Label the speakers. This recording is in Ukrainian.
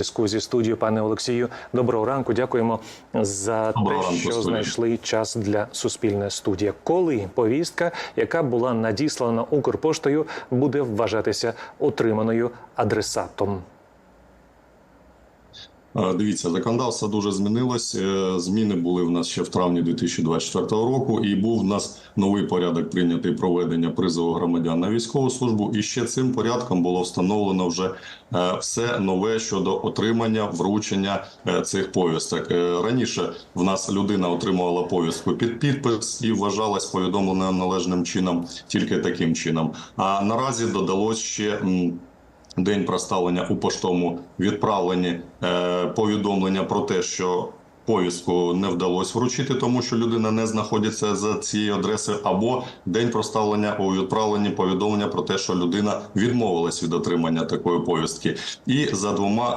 Speaker 1: зв'язку зі студією, пане Олексію. Доброго ранку. Дякуємо за
Speaker 2: Доброго
Speaker 1: те,
Speaker 2: ранку,
Speaker 1: що
Speaker 2: студія.
Speaker 1: знайшли час для суспільне студії. Коли повістка, яка була надіслана Укрпоштою, буде вважатися отриманою адресатом.
Speaker 2: Дивіться, законодавство дуже змінилось. Е, Зміни були в нас ще в травні 2024 року, і був в нас новий порядок прийнятий проведення призову громадян на військову службу. І ще цим порядком було встановлено вже е, все нове щодо отримання вручення е, цих повісток. Раніше в нас людина отримувала повістку під підпис і вважалась повідомленою належним чином тільки таким чином. А наразі додалось ще. День проставлення у поштовому відправленні е, повідомлення про те, що повістку не вдалося вручити, тому що людина не знаходиться за цією адресою, або день проставлення у відправленні повідомлення про те, що людина відмовилась від отримання такої повістки, і за двома